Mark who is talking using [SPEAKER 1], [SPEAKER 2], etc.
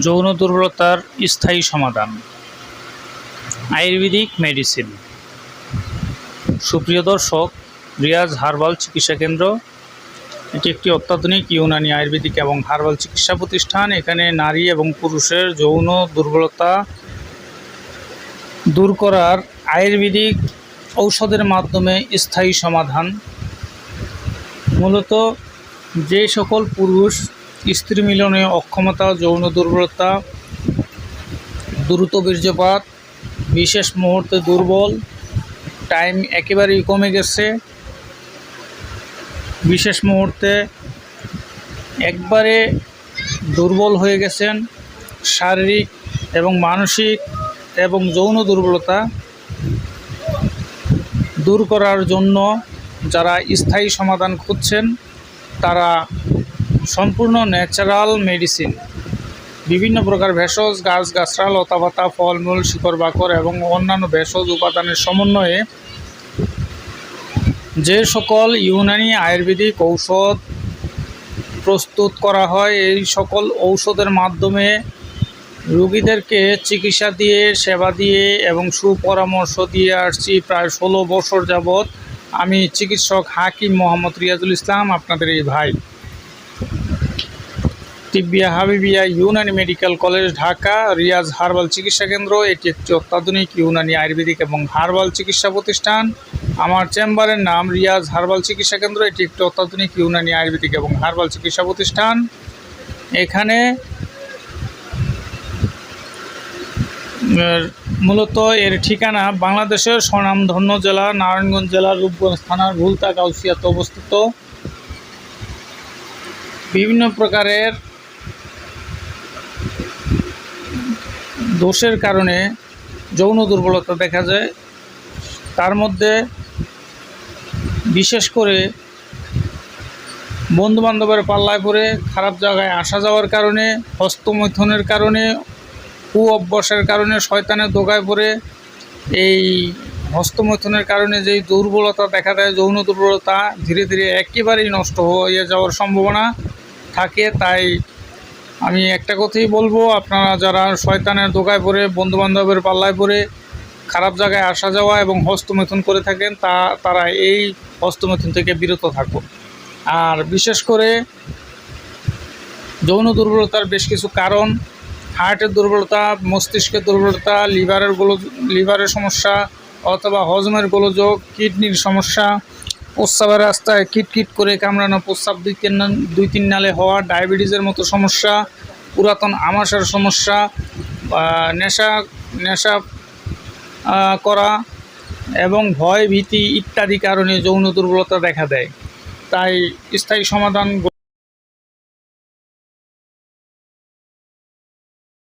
[SPEAKER 1] যৌন দুর্বলতার স্থায়ী সমাধান। আয়ুর্বেদিক মেডিসিন। সুপ্রিয় দর্শক, রিয়াজ হার্বাল চিকিৎসা কেন্দ্র। এটি একটি অত্যাধুনিক ইউনানি আয়ুর্বেদিক এবং হার্বাল চিকিৎসা প্রতিষ্ঠান। এখানে নারী এবং পুরুষের যৌন দুর্বলতা দূর করার আয়ুর্বেদিক ঔষধের মাধ্যমে স্থায়ী সমাধান। মূলত যে সকল পুরুষ স্ত্রী মিলনে অক্ষমতা, যৌন দুর্বলতা, দ্রুত বীর্যপাত, বিশেষ মুহূর্তে দুর্বল, টাইম একেবারেই কমে গেছে। বিশেষ মুহূর্তে একবারে দুর্বল হয়ে গেছেন। শারীরিক এবং মানসিক এবং যৌন দুর্বলতা দূর করার জন্য যারা স্থায়ী সমাধান খুঁজছেন, তারা সম্পূর্ণ ন্যাচারাল মেডিসিন বিভিন্ন প্রকার ভেষজ, গাছ গাছড়া লতাপাতা, ফলমূল, শিকড়, বাকর এবং অন্যান্য ভেষজ উপাদানের সমন্বয়ে যে সকল ইউনানি আয়ুর্বেদিক ঔষধ প্রস্তুত করা হয়, এই সকল ঔষধের মাধ্যমে রোগীদেরকে চিকিৎসা দিয়ে, সেবা দিয়ে এবং সুপরামর্শ দিয়ে আসছি প্রায় ষোলো বছর যাবৎ। আমি চিকিৎসক হাকিম মোহাম্মদ রিয়াজুল ইসলাম, আপনাদের এই ভাই। Tibbia Habibia Unani medical college, Dhaka, Riyaz herbal চিকিৎসা কেন্দ্র। এটি একটি অত্যাধুনিক ইউনানি আয়ুর্বেদিক এবং হার্বাল চিকিৎসা প্রতিষ্ঠান। আমার চেম্বারের নাম রিয়াজ হার্বাল চিকিৎসা কেন্দ্র। এটি একটি অত্যাধুনিক ইউনানি আয়ুর্বেদিক এবং হার্বাল চিকিৎসা প্রতিষ্ঠান। এখানে মূলত এর ঠিকানা বাংলাদেশের স্বনামধন্য জেলা, নারায়ণগঞ্জ জেলার রূপগঞ্জ থানার ভুলতা গাউসিয়াতে অবস্থিত। বিভিন্ন প্রকারের দোষের কারণে যৌন দুর্বলতা দেখা যায়। তার মধ্যে বিশেষ করে বন্ধুবান্ধবের পাল্লায় পড়ে, খারাপ জায়গায় আসা যাওয়ার কারণে, হস্তমৈথনের কারণে কু অভ্যাসের কারণে, শয়তানের দোগায় পড়ে। এই হস্তমৈথনের কারণে যেই দুর্বলতা দেখা দেয়, যৌন দুর্বলতা ধীরে ধীরে একেবারেই নষ্ট হয়ে যাওয়ার সম্ভাবনা থাকে, তাই আমি একটা কথাই বলব, আপনারা যারা শয়তানের দোকায় পড়ে, বন্ধুবান্ধবের পাল্লায় পড়ে, খারাপ জায়গায় আসা যাওয়া এবং হস্তমৈথুন করে থাকেন, তা, তারা এই হস্তমৈথুন থেকে বিরত থাকুন। আর বিশেষ করে যৌন দুর্বলতার বেশ কিছু কারণ, হার্টের দুর্বলতা, মস্তিষ্কের দুর্বলতা, লিভারের গোল লিভারের সমস্যা অথবা হজমের গোলযোগ, কিডনির সমস্যা প্রস্রাবের রাস্তায় কিটকিট করে কামড়ানো, প্রস্রাব দুই তিন দুই তিন নালে হওয়া, ডায়াবেটিসের মতো সমস্যা, পুরাতন আমাশার সমস্যা নেশা নেশা করা এবং ভয়, ভীতি ইত্যাদি কারণে যৌন দুর্বলতা দেখা দেয়। তাই স্থায়ী সমাধান